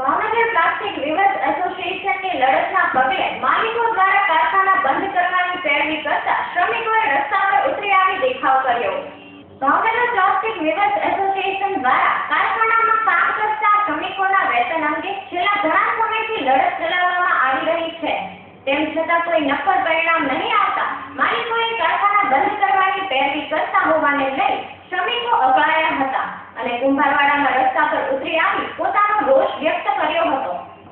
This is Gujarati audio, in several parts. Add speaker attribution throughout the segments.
Speaker 1: ભાવનગર પ્લાસ્ટિક રિવર્સ એસોસિએશનની લડતના પગલે માલિકો દ્વારા કારખાના બંધ કરવાની પેરવી કરતા શ્રમિકોએ રસ્તા પર ઉતરી આવી દેખાવ કર્યો. ભાવનગર પ્લાસ્ટિક રિવર્સ એસોસિએશન દ્વારા કારખાનામાં કામ કરતા શ્રમિકોના વેતન અંગે છેલ્લા ઘણા સમયથી લડત ચલાવવામાં આવી રહી છે. તેમ છતાં કોઈ નક્કર પરિણામ નહીં આવતા માલિકોએ કારખાના બંધ કરવાની પેરવી કરતા હોવાને લઈ શ્રમિકો અકળાયા હતા અને કુંભારવાડામાં રસ્તા પર ઉતરી આવી પોતાનો રોષ વ્યક્ત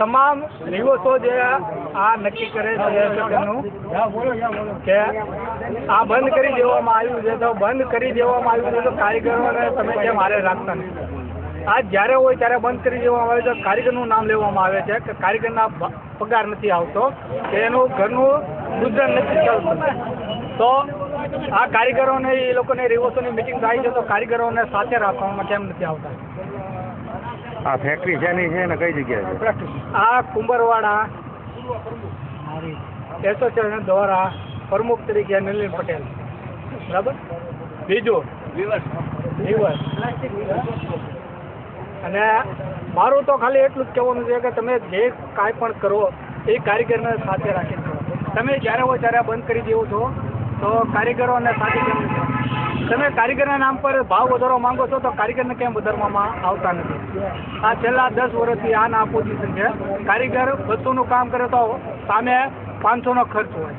Speaker 2: તમામ દિવસો જે આ નક્કી કરે છે એસોસિએશનનું કે આ બંધ કરી દેવામાં આવ્યું છે. તો બંધ કરી દેવામાં આવ્યું છે તો કારીગરોને તમે કેમ હારે રાખતા નથી. આ જ્યારે હોય ત્યારે બંધ કરી દેવામાં આવે છે. કારીગરનું નામ લેવામાં આવે છે કે કારીગરના પગાર નથી આવતો, કે એનું ઘરનું ગુજરાન નથી ચાલતું. તો આ કારીગરોને, એ લોકોને રિવોસોની મિટિંગ થાય છે તો કારીગરોને સાથે રાખવામાં કેમ નથી આવતા?
Speaker 3: આ ફેક્ટરી શેની છે ને કઈ જગ્યાએ છે?
Speaker 2: આ કુંભરવાડા એસોસિએશન દ્વારા પ્રમુખ તરીકે નલિન પટેલ. બરાબર? બીજું? અને મારું તો ખાલી એટલું જ કહેવાનું છે કે તમે જે કાંઈ પણ કરો, એ કારીગરને સાથે રાખીને કરો. તમે જ્યારે હોય ત્યારે બંધ કરી દેવો છો. તો કારીગરોને સાથે કેમ તમે કારીગરના નામ પર ભાવ વધારવા માંગો છો, તો કારીગરને કેમ વધારવામાં આવતા નથી? આ છેલ્લા દસ વર્ષથી આ ના પોઝિશન છે. કારીગર બસોનું કામ કરે તો સામે પાંચસોનો ખર્ચ હોય.